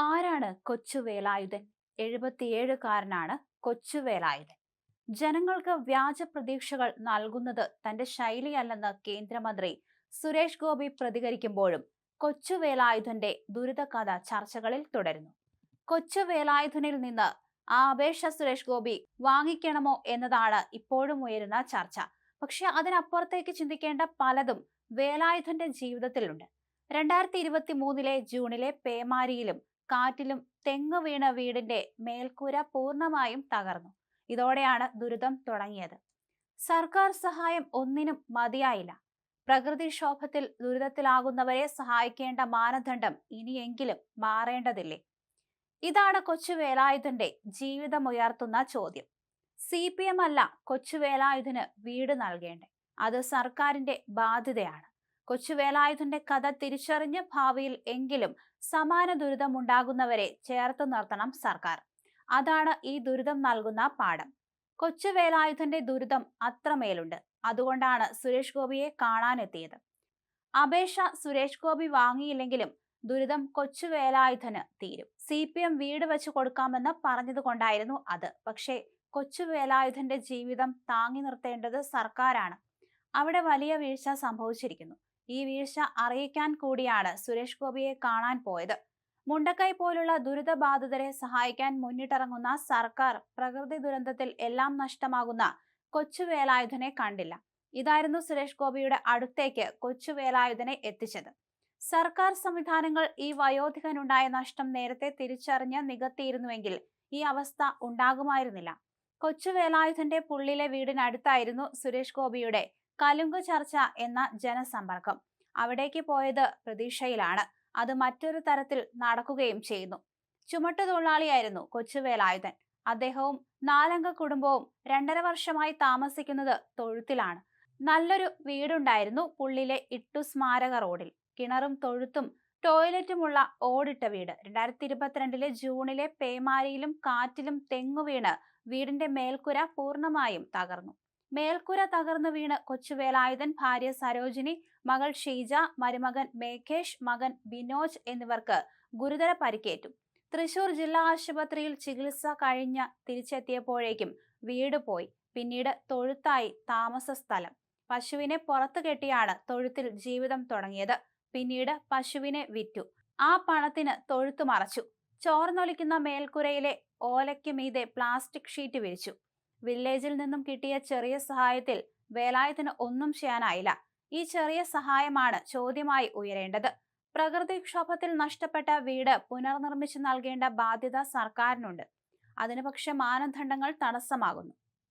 ആരാണ് കൊച്ചു വേലായുധൻ എഴുപത്തിയേഴുകാരനാണ് കൊച്ചു വേലായുധൻ ജനങ്ങൾക്ക് വ്യാജ പ്രതീക്ഷകൾ നൽകുന്നത് തന്റെ ശൈലിയല്ലെന്ന് കേന്ദ്രമന്ത്രി സുരേഷ് ഗോപി പ്രതികരിക്കുമ്പോഴും കൊച്ചു വേലായുധന്റെ ദുരിതകഥ ചർച്ചകളിൽ തുടരുന്നു. കൊച്ചു വേലായുധനിൽ നിന്ന് ആ അപേക്ഷ സുരേഷ് ഗോപി വാങ്ങിക്കണമോ എന്നതാണ് ഇപ്പോഴും ഉയരുന്ന ചർച്ച. പക്ഷെ അതിനപ്പുറത്തേക്ക് ചിന്തിക്കേണ്ട പലതും വേലായുധന്റെ ജീവിതത്തിലുണ്ട്. രണ്ടായിരത്തി ഇരുപത്തി മൂന്നിലെ ജൂണിലെ പേമാരിയിലും കാറ്റിലും തെങ്ങ് വീണ വീടിന്റെ മേൽക്കൂര പൂർണമായും തകർന്നു. ഇതോടെയാണ് ദുരിതം തുടങ്ങിയത്. സർക്കാർ സഹായം ഒന്നിനും മതിയായില്ല. പ്രകൃതിക്ഷോഭത്തിൽ ദുരിതത്തിലാകുന്നവരെ സഹായിക്കേണ്ട മാനദണ്ഡം ഇനിയെങ്കിലും മാറേണ്ടതില്ലേ? ഇതാണ് കൊച്ചു വേലായുധന്റെ ജീവിതമുയർത്തുന്ന ചോദ്യം. സി പി എം അല്ല കൊച്ചു വേലായുധന് വീട് നൽകേണ്ടേ അത് സർക്കാരിന്റെ ബാധ്യതയാണ്. കൊച്ചു വേലായുധന്റെ കഥ തിരിച്ചറിഞ്ഞ് ഭാവിയിൽ എങ്കിലും സമാന ദുരിതമുണ്ടാകുന്നവരെ ചേർത്ത് നിർത്തണം സർക്കാർ. അതാണ് ഈ ദുരിതം നൽകുന്ന പാഠം. കൊച്ചു വേലായുധന്റെ ദുരിതം അത്രമേലുണ്ട്. അതുകൊണ്ടാണ് സുരേഷ് ഗോപിയെ കാണാനെത്തിയത്. അപേക്ഷ സുരേഷ് ഗോപി വാങ്ങിയില്ലെങ്കിലും ദുരിതം കൊച്ചു വേലായുധന് തീരും. സി പി എം വീട് വെച്ച് കൊടുക്കാമെന്ന് പറഞ്ഞതുകൊണ്ടായിരുന്നു അത്. പക്ഷേ കൊച്ചു വേലായുധന്റെ ജീവിതം താങ്ങി നിർത്തേണ്ടത് സർക്കാരാണ്. അവിടെ വലിയ വീഴ്ച സംഭവിച്ചിരിക്കുന്നു. ഈ വീഴ്ച അറിയിക്കാൻ കൂടിയാണ് സുരേഷ് ഗോപിയെ കാണാൻ പോയത്. മുണ്ടക്കൈ പോലുള്ള ദുരിതബാധിതരെ സഹായിക്കാൻ മുന്നിട്ടിറങ്ങുന്ന സർക്കാർ പ്രകൃതി ദുരന്തത്തിൽ എല്ലാം നഷ്ടമാകുന്ന കൊച്ചു വേലായുധനെ കണ്ടില്ല. ഇതായിരുന്നു സുരേഷ് ഗോപിയുടെ അടുത്തേക്ക് കൊച്ചു വേലായുധനെ എത്തിച്ചത്. സർക്കാർ സംവിധാനങ്ങൾ ഈ വയോധികനുണ്ടായ നഷ്ടം നേരത്തെ തിരിച്ചറിഞ്ഞ് നികത്തിയിരുന്നുവെങ്കിൽ ഈ അവസ്ഥ ഉണ്ടാകുമായിരുന്നില്ല. കൊച്ചു വേലായുധന്റെ പുള്ളിലെ വീടിനടുത്തായിരുന്നു സുരേഷ് ഗോപിയുടെ കലുങ്ക് ചർച്ച എന്ന ജനസമ്പർക്കം. അവിടേക്ക് പോയത് പ്രതീക്ഷയിലാണ്. അത് മറ്റൊരു തരത്തിൽ നടക്കുകയും ചെയ്യുന്നു. ചുമട്ടുതൊഴിലാളിയായിരുന്നു കൊച്ചുവേലായുധൻ. അദ്ദേഹവും നാലംഗ കുടുംബവും രണ്ടര വർഷമായി താമസിക്കുന്നത് തൊഴുത്തിലാണ്. നല്ലൊരു വീടുണ്ടായിരുന്നു പുള്ളിലെ ഇട്ടു സ്മാരക റോഡിൽ. കിണറും തൊഴുത്തും ടോയ്ലറ്റുമുള്ള ഓടിട്ട വീട്. രണ്ടായിരത്തി ഇരുപത്തിരണ്ടിലെ ജൂണിലെ പേമാരിയിലും കാറ്റിലും തെങ്ങു വീണ് വീടിന്റെ മേൽക്കുര പൂർണമായും തകർന്നു. മേൽക്കുര തകർന്നു വീണ് കൊച്ചുവേലായുധൻ ഭാര്യ സരോജിനി മകൾ ഷീജ മരുമകൻ മേഘേഷ് മകൻ ബിനോജ് എന്നിവർക്ക് ഗുരുതര പരിക്കേറ്റു. തൃശൂർ ജില്ലാ ആശുപത്രിയിൽ ചികിത്സ കഴിഞ്ഞ തിരിച്ചെത്തിയപ്പോഴേക്കും വീട് പോയി. പിന്നീട് തൊഴുത്തായി താമസ സ്ഥലം. പശുവിനെ പുറത്തു കെട്ടിയാണ് തൊഴുത്തിൽ ജീവിതം തുടങ്ങിയത്. പിന്നീട് പശുവിനെ വിറ്റു. ആ പണത്തിന് തൊഴുത്തു മറച്ചു. ചോർന്നൊലിക്കുന്ന മേൽക്കുരയിലെ ഓലയ്ക്ക് മീതെ പ്ലാസ്റ്റിക് ഷീറ്റ് വിരിച്ചു. വില്ലേജിൽ നിന്നും കിട്ടിയ ചെറിയ സഹായത്തിൽ വേലായത്തിന് ഒന്നും ചെയ്യാനായില്ല. ഈ ചെറിയ സഹായമാണ് ചോദ്യമായി ഉയരേണ്ടത്. പ്രകൃതിക്ഷോഭത്തിൽ നഷ്ടപ്പെട്ട വീട് പുനർനിർമ്മിച്ചു നൽകേണ്ട ബാധ്യത സർക്കാരിനുണ്ട്. അതിനു പക്ഷെ മാനദണ്ഡങ്ങൾ തടസ്സമാകുന്നു.